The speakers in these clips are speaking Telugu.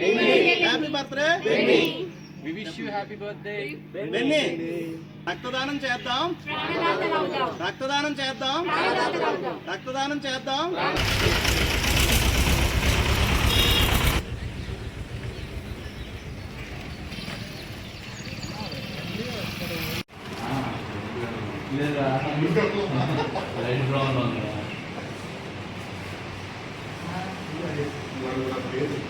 Happy birthday we wish you happy birthday Benny రక్తదానం చేద్దాం. రక్తదానం చేద్దాం. రక్తదానం చేద్దాం. హర్ష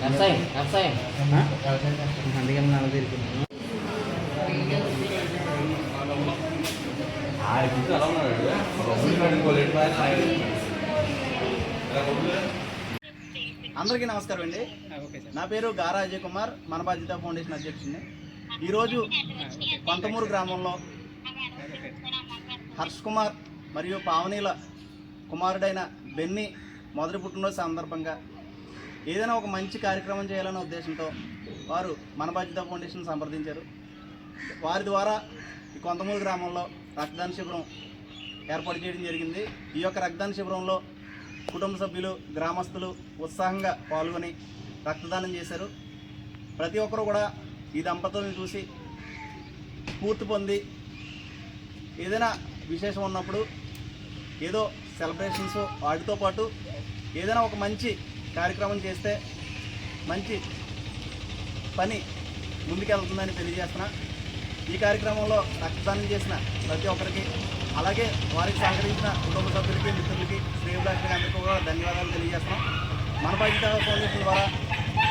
వ్యవసాయం వ్యవసాయం అందుకే అందరికీ నమస్కారం అండి. నా పేరు గారా అజయ్ కుమార్ మన బాధ్యత ఫౌండేషన్ అధ్యక్షుడిని. ఈరోజు కొంతమూరు గ్రామంలో హర్ష్ కుమార్ మరియు పావనీల కుమారుడైన బెన్ని మొదటి పుట్టినరోజు సందర్భంగా ఏదైనా ఒక మంచి కార్యక్రమం చేయాలనే ఉద్దేశంతో వారు మన బాధ్యత ఫౌండేషన్ సంప్రదించారు. వారి ద్వారా ఈ కొంతమూరు గ్రామంలో రక్తదాన శిబిరం ఏర్పాటు చేయడం జరిగింది. ఈ యొక్క రక్తదాన శిబిరంలో కుటుంబ సభ్యులు గ్రామస్తులు ఉత్సాహంగా పాల్గొని రక్తదానం చేశారు. ప్రతి ఒక్కరు కూడా ఈ దంపతులను చూసి స్ఫూర్తి పొంది ఏదైనా విశేషం ఉన్నప్పుడు ఏదో సెలబ్రేషన్స్ వాటితో పాటు ఏదైనా ఒక మంచి కార్యక్రమం చేస్తే మంచి పని ముందుకెళ్తుందని తెలియజేస్తున్నా. ఈ కార్యక్రమంలో రక్తదానం చేసిన ప్రతి ఒక్కరికి అలాగే వారికి సహకరించిన కుటుంబ సభ్యులకి మిత్రులకి శ్రేయభిలాషులకి అందరికీ కూడా ధన్యవాదాలు తెలియజేస్తున్నాం. మన బాధ్యత ఫౌండేషన్ ద్వారా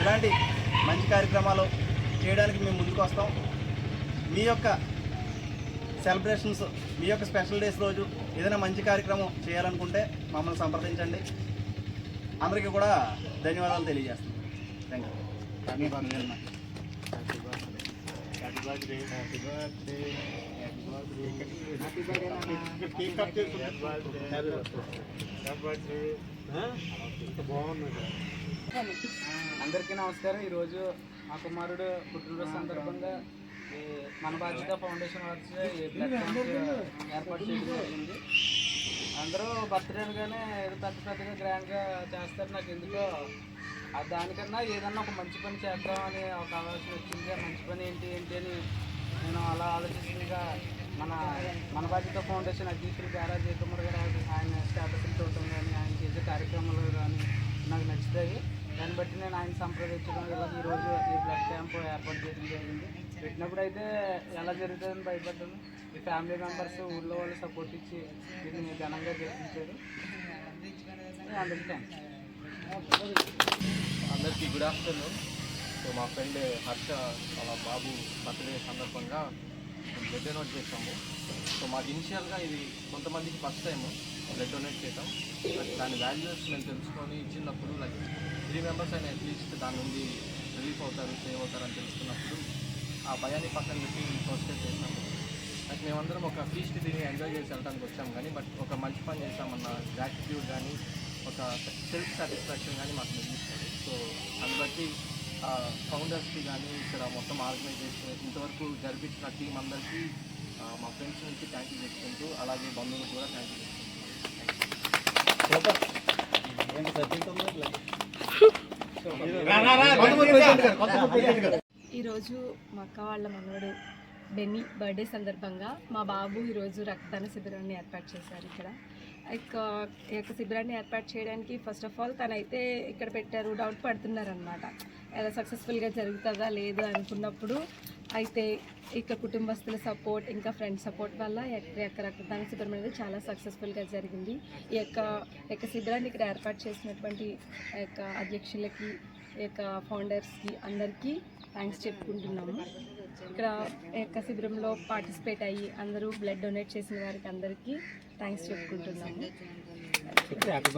ఇలాంటి మంచి కార్యక్రమాలు చేయడానికి మేము ముందుకు వస్తాం. మీ యొక్క సెలబ్రేషన్స్ మీ యొక్క స్పెషల్ డేస్ రోజు ఏదైనా మంచి కార్యక్రమం చేయాలనుకుంటే మమ్మల్ని సంప్రదించండి. అందరికీ కూడా ధన్యవాదాలు తెలియజేస్తున్నాం. థ్యాంక్ యూ అందరికీ నమస్కారం. ఈరోజు మా కుమారుడు పుట్టినరోజు సందర్భంగా మన బాధ్యత ఫౌండేషన్ వారి బ్లడ్ క్యాంప్ ఏర్పాటు చేయడం జరిగింది. అందరూ బర్త్డేలుగానే ఏదో పెద్ద పెద్దగా గ్రాండ్గా చేస్తారు. నాకు ఎందుకో ఆ దానికన్నా ఏదన్నా ఒక మంచి పని చేద్దామని ఒక ఆలోచన వచ్చింది. ఆ మంచి పని ఏంటి ఏంటి అని నేను అలా ఆలోచిస్తుండగా మన మన బాధ్యత ఫౌండేషన్ అధ్యక్షులు గారా జయకుమార్ గారు ఆయన స్టేటస్లు చూడటం కానీ ఆయన చేసే కార్యక్రమాలు కానీ నాకు నచ్చుతాయి. దాన్ని బట్టి నేను ఆయన సంప్రదించడం ఇలా ఈరోజు ఈ బ్లడ్ క్యాంప్ ఏర్పాటు చేయడం జరిగింది. పెట్టినప్పుడు అయితే ఎలా జరుగుతుందని భయపడ్డాను. ఈ ఫ్యామిలీ మెంబర్స్ ఊళ్ళో వాళ్ళు సపోర్ట్ ఇచ్చి దీన్ని ఘనంగా జరిపించారు అందరికీ అందరికీ గుడ్ ఆఫ్టర్నూన్ సో మా ఫ్రెండ్ హర్ష వాళ్ళ బాబు బర్త్డే సందర్భంగా బ్లడ్ డొనేట్ చేసాము సో మాకు ఇనిషియల్గా ఇది కొంతమందికి ఫస్ట్ టైం బ్లడ్ డొనేట్ చేసాం దాని వాల్యూస్ మేము తెలుసుకొని ఇచ్చినప్పుడు లైక్ త్రీ మెంబర్స్ అయినా అట్లీస్ట్ దాని నుండి రిలీఫ్ అవుతారు సేవ్ అవుతారు అని తెలుసుకున్నప్పుడు ఆ భయాన్ని పక్కన పెట్టి ప్రొసెస్ చేసాము లైక్ మేమందరం ఒక ఫీస్ట్ దీన్ని ఎంజాయ్ చేసి వెళ్ళడానికి వచ్చాం కానీ బట్ ఒక మంచి పని చేసామన్న గ్రాటిట్యూడ్ కానీ ఒక సెల్ఫ్ సాటిస్ఫాక్షన్ కానీ మాకు మిగిలిస్తుంది సో దాన్ని బట్టి ఫౌండర్స్కి కానీ ఇక్కడ మొత్తం ఆర్గనైజేషన్ ఇంతవరకు జరిపించిన టీం అందరికీ మా ఫ్రెండ్స్ నుంచి థ్యాంక్ యూ చెప్పుకుంటూ అలాగే బంధువులకు కూడా థ్యాంక్ యూ చెప్పుకుంటున్నాం ఈరోజు మా అక్క వాళ్ళ మనవడు బెన్నీ బర్త్డే సందర్భంగా మా బాబు ఈరోజు రక్తదాన శిబిరాన్ని ఏర్పాటు చేశారు ఇక్కడ. ఇక ఈ యొక్క శిబిరాన్ని ఏర్పాటు చేయడానికి ఫస్ట్ ఆఫ్ ఆల్ తనైతే ఇక్కడ పెట్టారు డౌట్ పడుతున్నారనమాట ఎలా సక్సెస్ఫుల్గా జరుగుతుందా లేదు అనుకున్నప్పుడు అయితే ఇక కుటుంబస్తుల సపోర్ట్ ఇంకా ఫ్రెండ్ సపోర్ట్ వల్ల యొక్క- రక్తదాన శిబిరం అనేది చాలా సక్సెస్ఫుల్గా జరిగింది. ఈ యొక్క యొక్క శిబిరాన్ని ఇక్కడ ఏర్పాటు చేసినటువంటి యొక్క అధ్యక్షులకి ఈ యొక్క ఫౌండర్స్కి అందరికీ థ్యాంక్స్ చెప్పుకుంటున్నాము. ఇక్కడ యొక్క శిబిరంలో పార్టిసిపేట్ అయ్యి అందరూ బ్లడ్ డొనేట్ చేసిన వారికి అందరికీ thanks చెప్పుకుంటున్నాము. Happy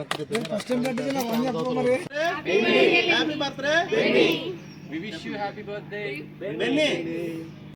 birthday happy birthday